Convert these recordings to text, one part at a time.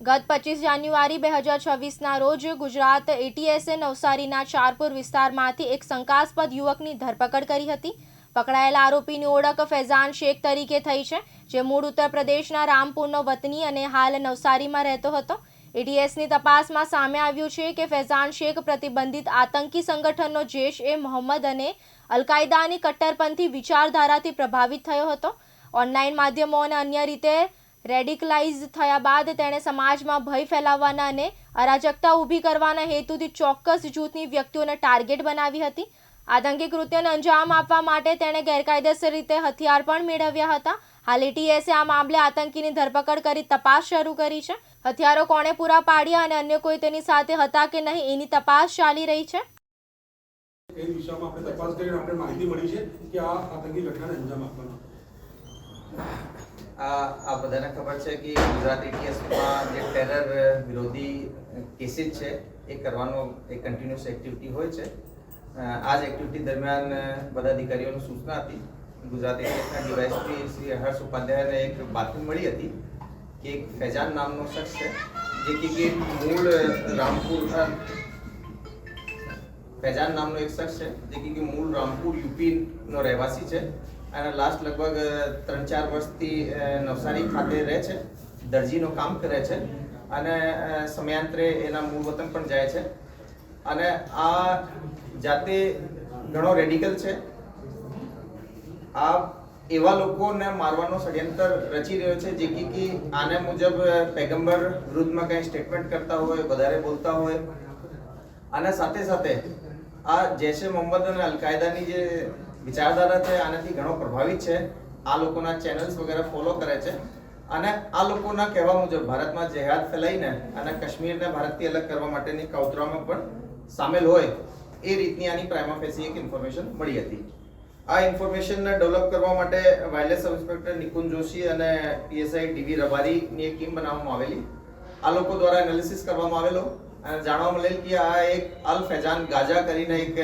ગત પચીસ જાન્યુઆરી બે હજાર છવ્વીસના રોજ ગુજરાત એટીએસે નવસારીના ચારપુર વિસ્તારમાંથી એક શંકાસ્પદ યુવકની ધરપકડ કરી હતી. પકડાયેલા આરોપીની ઓળખ ફૈઝાન શેખ તરીકે થઈ છે, જે મૂળ ઉત્તર પ્રદેશના રામપુરનો વતની અને હાલ નવસારીમાં રહેતો હતો. એટીએસની તપાસમાં સામે આવ્યું છે કે ફૈઝાન શેખ પ્રતિબંધિત આતંકી સંગઠનનો જેશ એ મોહમ્મદ અને અલકાયદાની કટ્ટરપંથી વિચારધારાથી પ્રભાવિત થયો હતો. ઓનલાઈન માધ્યમો અને અન્ય રીતે રેડિકલાઇઝ થયા બાદ તેણે સમાજમાં ભય ફેલાવવાના અને અરાજકતા ઊભી કરવાના હેતુથી ચોક્કસ જૂથની વ્યક્તિઓને ટાર્ગેટ બનાવી હતી. આતંકી કૃત્યને અંજામ આપવા માટે તેણે ગેરકાયદેસર રીતે હથિયાર પણ મેળવ્યા હતા. હાલ એટીએસે આ મામલે આતંકીની ધરપકડ કરી તપાસ શરૂ કરી છે. હથિયારો કોણે પૂરા પાડ્યા અને અન્ય કોઈ તેની સાથે હતા કે નહીં એની તપાસ ચાલી રહી છે. એ દિશામાં આપણે તપાસ કરીને આપણે માહિતી મળી છે કે આ આતંકી ઘટનાને અંજામ આપવાનો આ બધાને ખબર છે કે ગુજરાત એટીએસમાં જે ટેરર વિરોધી કેસીસ છે, એ કરવાનો એક કન્ટિન્યુઅસ એક્ટિવિટી હોય છે. આ જ એક્ટિવિટી દરમિયાન બધા અધિકારીઓની સૂચના હતી. ગુજરાત એટીએસના ડીવાયએસપી શ્રી હર્ષ ઉપાધ્યાયને એક બાતમી મળી હતી કે એક ફૈજાન નામનો શખ્સ છે, જે કે મૂળ રામપુર ફૈજાન નામનો એક શખ્સ છે, જે કે મૂળ રામપુર, યુપીનો રહેવાસી છે. અને લાસ્ટ લગભગ ત્રણ ચાર વર્ષથી નવસારી ખાતે રહે છે. દરજીનું કામ કરે છે. અને સમયાંતરે એના મૂળ વતન પણ જાય છે. અને આ જાતે ઘણો રેડિકલ છે. આ એવા લોકોને મારવાનો ષડયંત્ર રચી રહ્યો છે જે કે આને મુજબ પેગમ્બર વિરુદ્ધમાં કંઈ સ્ટેટમેન્ટ કરતા હોય, વધારે બોલતા હોય. અને સાથે સાથે આ જૈશ મોહમ્મદ અને અલકાયદાની જે વિચારધારા છે, આનાથી ઘણો પ્રભાવિત છે. આ લોકોના ચેનલ્સ વગેરે ફોલો કરે છે. અને આ લોકોના કહેવા મુજબ ભારતમાં જેહાદ ફેલાઈને અને કાશ્મીરને ભારતથી અલગ કરવા માટેની કૌતરામાં પણ સામેલ હોય, એ રીતની આની પ્રાઇમાફેસી એક ઇન્ફોર્મેશન મળી હતી. આ ઇન્ફોર્મેશનને ડેવલપ કરવા માટે wireless sub inspector Nikunj Joshi અને પીએસઆઈ ડીવી રબારીની એક ટીમ બનાવવામાં આવેલી. આ લોકો દ્વારા એનાલિસિસ કરવામાં આવેલો અને જાણવા મળેલ કે આ એક અલ ફેજાન ગાજા કરીને એક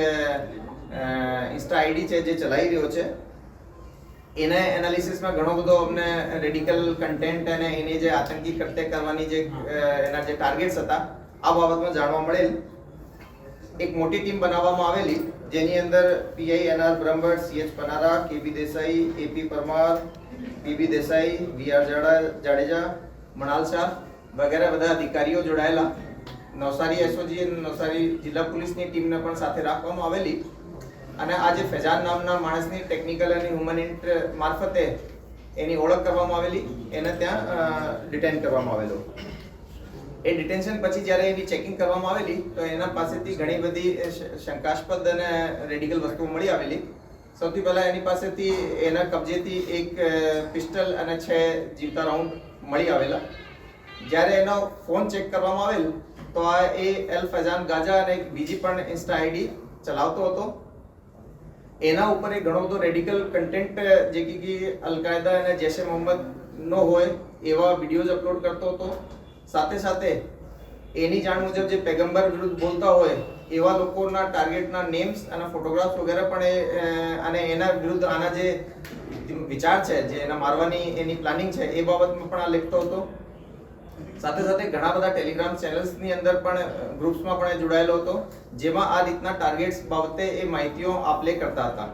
ઇન્સ્ટા આઈડી છે જે ચલાવી રહ્યો છે એને એનાલિસિસમાં ઘણો બધો અમને રેડિકલ કન્ટેન્ટ અને એની જે આતંકી કૃત્ય કરવાની જે એના જે ટાર્ગેટ્સ હતા આ બાબતમાં જાણવા મળેલ. એક મોટી ટીમ બનાવવામાં આવેલી જેની અંદર PI NR Brahmbhatt CH Panara KB Desai AP Parmar PB Desai VR Jadeja Manal Shah વગેરે બધા અધિકારીઓ જોડાયેલા. નવસારી એસઓજી અને નવસારી જિલ્લા પોલીસની ટીમને પણ સાથે રાખવામાં આવેલી. અને આ જે ફેજાન નામના માણસની ટેકનિકલ અને હ્યુમન ઇન્ટ મારફતે એની ઓળખ કરવામાં આવેલી, એને ત્યાં ડિટેન કરવામાં આવેલો. એ ડિટેન્શન પછી જ્યારે એની ચેકિંગ કરવામાં આવેલી, તો એના પાસેથી ઘણી બધી શંકાસ્પદ અને રેડિકલ વસ્તુઓ મળી આવેલી. સૌથી પહેલાં એની પાસેથી એના કબજેથી એક પિસ્ટલ અને છ જીવતા રાઉન્ડ મળી આવેલા. જ્યારે એનો ફોન ચેક કરવામાં આવેલ, તો આ એ એલ ફજાન ગાજા અને એક બીજી પણ ઇન્સ્ટા આઈડી ચલાવતો હતો. એના ઉપર એ ઘણો બધો રેડિકલ કન્ટેન્ટ જે કે અલકાયદા અને જૈશે મોહમ્મદ નો હોય, એવા વિડીયોઝ અપલોડ કરતો હતો. સાથે સાથે એની જાણ મુજબ જે પેગમ્બર વિરુદ્ધ બોલતા હોય, એવા લોકોના ટાર્ગેટના નેમ્સ અને ફોટોગ્રાફ્સ વગેરે પણ એ અને એના વિરુદ્ધ આના જે વિચાર છે, જે એના મારવાની એની પ્લાનિંગ છે, એ બાબતમાં પણ આ લખતો હતો. સાથે સાથે ઘણા બધા ટેલિગ્રામ ચેનલ્સની અંદર પણ ગ્રુપ્સમાં પણ જોડાયેલો હતો, જેમાં આ રીતના ટાર્ગેટ્સ બાબતે એ માહિતીઓ આપલે કરતા હતા.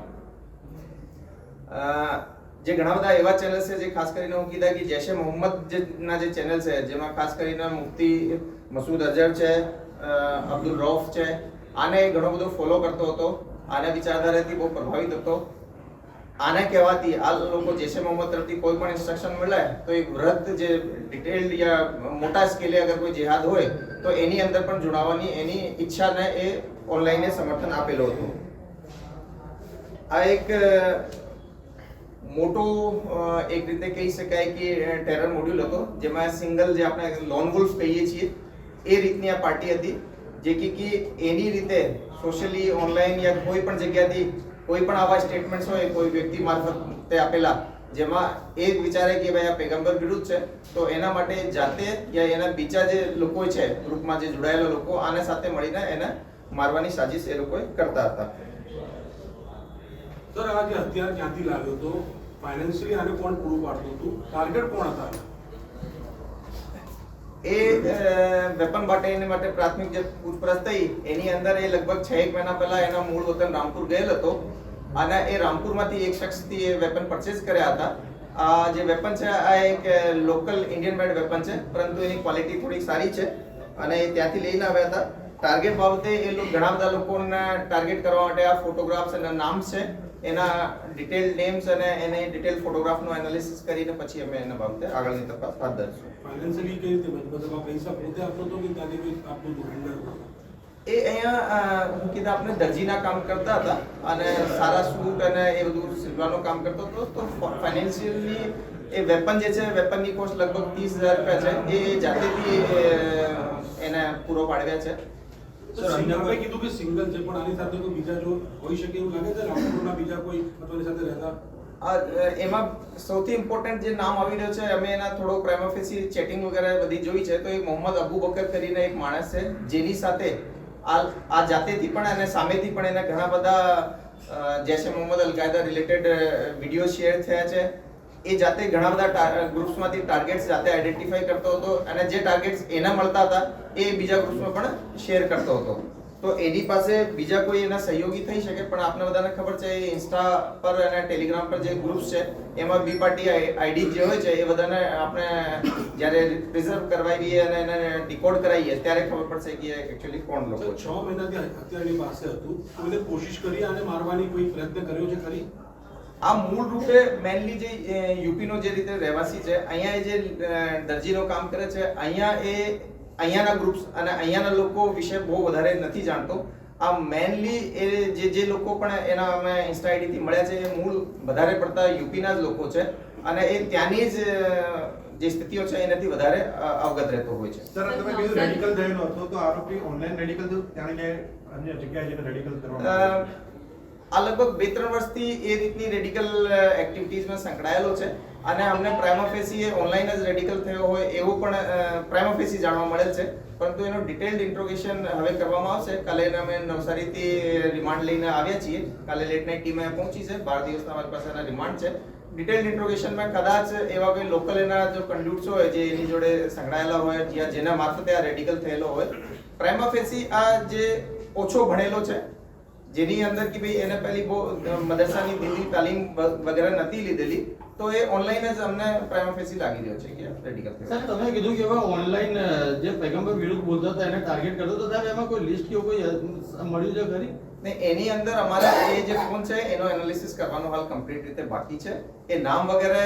જે ઘણા બધા એવા ચેનલ્સ છે જે ખાસ કરીને હું કીધા કે જૈશે મોહમ્મદ ના જે ચેનલ છે, જેમાં ખાસ કરીને મુફ્તી મસૂદ અઝહર છે અબ્દુલ રૌફ છે, આને ઘણો બધો ફોલો કરતો હતો. આને વિચારધારાથી બહુ પ્રભાવિત હતો. આને કહેવાતી આ લોકો જૈશે મોહમ્મદ તરફથી કોઈ પણ ઇન્સ્ટ્રક્શન મળે, તો એક વ્રત જે ડિટેલ્ડ યા મોટા સ્કેલે અગર કોઈ જેહાદ હોય, તો એની અંદર પણ જોડાવાની એની ઈચ્છાને એ ઓનલાઈનને સમર્થન આપેલો હતું. આ એક મોટો એક રીતે કહી શકાય કે ટેરર મોડ્યુલ હતો, જેમાં સિંગલ જે આપણે લોન વુલ્ફ કહીએ છીએ, એ રીતની આ પાર્ટી હતી. જે કે એની રીતે સોશિયલી ઓનલાઈન યા કોઈ પણ જગ્યાથી કોઈ પણ આવા સ્ટેટમેન્ટ્સ હોય, કોઈ વ્યક્તિ મારફતે આપેલા, જેમાં એ વિચારે કે ભાઈ આ પેગમ્બર વિરુદ્ધ છે, તો એના માટે જાતે યા એના બીજા જે લોકો છે, ગ્રુપમાં જે જોડાયેલા લોકો, આને સાથે મળીને એને મારવાની સાજિશ એ લોકોએ કરતા હતા. સર આ જે હથિયાર ક્યાંથી લાવ્યો હતો ફાઇનાન્શિયલી આને કોણ પૂરું પાડતું હતું? ટાર્ગેટ કોણ હતા? એ વેપન માટે, એને માટે પ્રાથમિક જે પૂછપરછ થઈ, એની અંદર એ લગભગ છ એક મહિના પહેલા એના મૂળ વતન રામપુર ગયેલ હતો. અને એ રામપુરમાંથી એક શખ્સથી એ વેપન પરચેસ કર્યા હતા. આ જે વેપન છે, આ એક લોકલ ઇન્ડિયન મેડ વેપન છે, પરંતુ એની ક્વોલિટી થોડી સારી છે અને એ ત્યાંથી લઈને આવ્યા હતા. ટાર્ગેટ બાબતે એ ઘણા બધા લોકોને ટાર્ગેટ કરવા માટે આ ફોટોગ્રાફ્સ અને નામ છે. એના ડિટેલ નેમ્સ અને એને ડિટેલ ફોટોગ્રાફનું એનાલિસિસ કરીને પછી અમે એના બાબતે આગળની તપાસ હાથ ધરશું. ફાઇનાન્શિયલી કઈ રીતે મતલબ આ પૈસા પોતે આપતો હતો કે ત્યાંથી કોઈ આપતું હતું? એ અહીંયા હું કીધા આપણે દરજીના કામ કરતા હતા અને સારા સૂટ અને એ બધું સિલવાનું કામ કરતો હતો. તો ફાઇનાન્શિયલી એ વેપન જે છે વેપનની કોસ્ટ લગભગ ત્રીસ હજાર રૂપિયા છે. એ જાતેથી એને પૂરો પાડવ્યા છે. સર કીધું કે સિંગલ છે પણ આની સાથે કોઈ બીજા જો હોઈ શકે એવું લાગે છે? રામપુરના બીજા કોઈ અથવા સાથે રહેતા? આ, એમાં સૌથી ઇમ્પોર્ટન્ટ જે નામ આવી રહ્યો છે અમે એના થોડો પ્રેમોફેસી ચેટિંગ વગેરે બધી જોઈ છે તો એ મોહમ્મદ અબુ બકર કરીને એક માણસ છે જેની સાથે આ આ જાતેથી પણ અને સામેથી પણ એના ઘણા બધા જૈશે મોહમ્મદ અલ કાયદા રિલેટેડ વીડિયો શેર થયા છે. એ જાતે ઘણા બધા ગ્રુપ્સમાંથી ટાર્ગેટ્સ જાતે આઈડેન્ટિફાઈ કરતો હતો અને જે ટાર્ગેટ્સ એના મળતા હતા એ બીજા ગ્રુપ્સમાં પણ શેર કરતો હતો. તો એની પાસે બીજા કોઈ એના સહયોગી થઈ શકે? પણ આપને બધાને ખબર છે એ ઇન્સ્ટા પર અને ટેલિગ્રામ પર જે ગ્રુપ્સ છે એમાં બી પાર્ટી આઈડી જે હોય છે એ બધાને આપણે જ્યારે પ્રિઝર્વ કરવાઈએ અને એને ડીકોડ કરાવીએ ત્યારે ખબર પડશે કે એકચ્યુઅલી કોણ લોકો છ. મહિનાથી અત્યારે એની પાસે હતું. કોઈને કોશિશ કરી અને મારવાની કોઈ પ્રયત્ન કર્યો છે ખરી? આ મૂળ રૂપે મેનલી જે યુપીનો જે રીતે રહેવાસી છે અહીંયા એ જે દરજી દરજીનો કામ કરે છે અહીંયા એ અહીંયાના ગ્રુપ્સ અને અહીંયાના લોકો વિશે બહુ વધારે નથી જાણતો. આ મેનલી એ જે જે લોકો પણ એના અમે ઇન્સ્ટા આઈડી થી મળ્યા છે એ મૂળ વધારે પડતા યુપીના જ લોકો છે. અને એ ત્યાંની જ જે સ્થિતિઓ છે એનાથી વધારે અવગત રહેતો હોય છે. સર તમે કીધું રેડિકલ થયેલો હતો તો આરોપી ઓનલાઈન રેડિકલ ત્યાં અન્ય જગ્યાએ જઈને રેડિકલ કરવામાં આ લગભગ બે ત્રણ વર્ષથી એ રીતની રેડિકલ એક્ટિવિટીઝમાં સંકળાયેલો છે. અને અમને પ્રાઇમોફેસી એ ઓનલાઈન જ રેડિકલ થયો હોય એવું પણ પ્રાઇમોફેસી જાણવા મળેલ છે. પરંતુ એનું ડિટેલ્ડ ઇન્ટ્રોગેશન હવે કરવામાં આવશે. કાલે અમે નવસારીથી રિમાન્ડ લઈને આવ્યા છીએ. કાલે લેટ નાઇટ ટીમ અહીંયા પહોંચી છે. બાર દિવસના અમારી પાસે એના રિમાન્ડ છે. ડિટેલ્ડ ઇન્ટ્રોગેશનમાં કદાચ એવા કોઈ લોકલ એના જો કંડ્યુટ્સ હોય, જે એની જોડે સંકળાયેલા હોય, જ્યાં જેના મારફતે આ રેડિકલ થયેલો હોય. પ્રાઇમોફેસી આ જે ઓછો ભણેલો છે જેની અંદર કે ભાઈ એને પહેલી બહુ મદરસાની દિલ્હી તાલીમ વગેરે નથી લીધેલી, તો એ ઓનલાઈન જ અમને પ્રાઇમોફેસી લાગી રહ્યો છે કે રેડિકલ સર તમે કીધું કે એવા ઓનલાઈન જે પૈગંબર વિરુદ્ધ બોલતા હતા, એને ટાર્ગેટ કરતો હતો એમાં કોઈ લિસ્ટ કે કોઈ મળ્યું છે ખરી? ને એની અંદર અમારે એ જે ફોન છે એનો એનાલિસિસ કરવાનો હાલ કમ્પ્લીટ રીતે બાકી છે. એ નામ વગેરે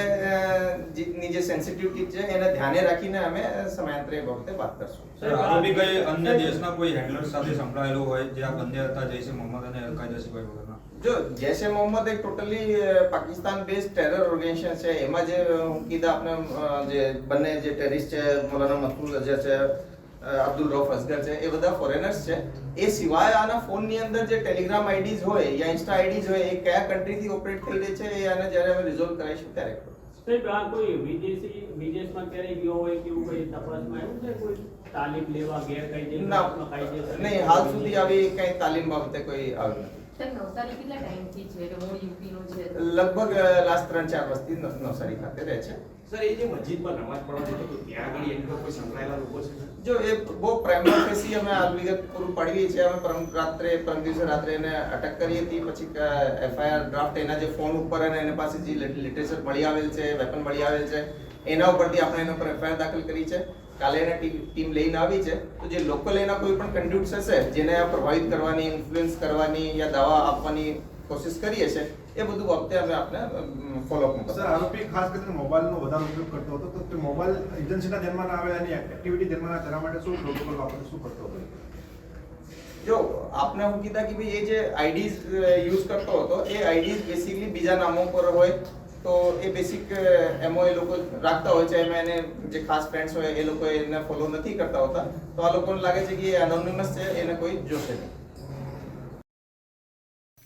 ની જે સેન્સિટિવિટી છે એને ધ્યાને રાખીને અમે સમયાંતરે બાબતે વાત કરશું. સર આરોપી કઈ અન્ય દેશના કોઈ હેન્ડલર સાથે સંકળાયેલો હોય જે આ બંને હતા જૈસે મોહમ્મદ અને અલકાયદા સિવાય વગરના? જો જૈશે મોહમ્મદ એક totally Pakistan base terror organization છે. એમાં જે હું કીધા આપણે જે બંને જે ટેરિસ્ટ છે મૌલાના મસૂદ અઝહર છે અબ્દુલ રૌફ અસગર છે એ બધા ફોરેનર્સ છે. એ સિવાય આના ફોનની અંદર જે ટેલિગ્રામ આઈડીઝ હોય યા ઇન્સ્ટા આઈડીઝ હોય એ કયા કન્ટ્રીથી ઓપરેટ થઈ રહી છે એ આને જ્યારે અમે રિઝોલ્વ કરાવીશું ત્યારે સાહેબ આ કોઈ વિદેશી વિદેશમાં ક્યારેય ગયો હોય કે એવું કોઈ તપાસમાં આવ્યું છે? કોઈ તાલીમ લેવા ગેરકાયદે ના. કાયદેસર નહીં હાલ સુધી આવી કઈ તાલીમ બાબતે કોઈ આવ્યું નથી. સાહેબ નવસારી કેટલા ટાઈમથી છે? કે મૂળ યુપીનો છે. લગભગ લાસ્ટ ત્રણ ચાર વર્ષથી ન- નવસારી ખાતે રહે છે. સર, એ જે મસ્જિદમાં લોકો છે? જો, એ બહુ પ્રાઇમરી અમે આ વિગત પૂરું પાડવી છે અમે રાત્રે, પરમ રાત્રે એને અટક કરી હતી પછી એફઆઈઆર ડ્રાફ્ટ, એના જે ફોન ઉપર અને એના પાસે જે લિટરેચર મળી આવેલ છે, વેપન મળી આવેલ છે, એના ઉપરથી આપણે એના એફઆઈઆર દાખલ કરી છે. કાલે એને ટીમ લઈને આવી છે. તો જે લોકલ એના કોઈ પણ કંડ્યુટ્સ હશે, જેને પ્રભાવિત કરવાની ઇન્ફ્લુઅન્સ કરવાની યા દાવા આપવાની કોશિશ કરીએ છે એ બધું વખતે અમે આપણે ફોલોઅપ સર આરોપી ખાસ કરીને મોબાઈલનો વધારે ઉપયોગ કરતો હતો. તો તે મોબાઈલ એજન્સીના ધ્યાનમાં ના આવે એની એક્ટિવિટી ધ્યાનમાં ના તેના માટે શું પ્રોટોકોલ વાપરે શું કરતો હતો? જો આપને હું કીધા કે ભાઈ એ જે આઈડીઝ યુઝ કરતો હતો એ આઈડીઝ બેસિકલી બીજા નામો પર હોય તો એ બેસિક એમો એ લોકો રાખતા હોય છે. એમાં એને જે ખાસ ફ્રેન્ડ્સ હોય એ લોકો એને ફોલો નથી કરતા હોતા. તો આ લોકોને લાગે છે કે એ એનોનિમસ છે એને કોઈ જોશે નહીં.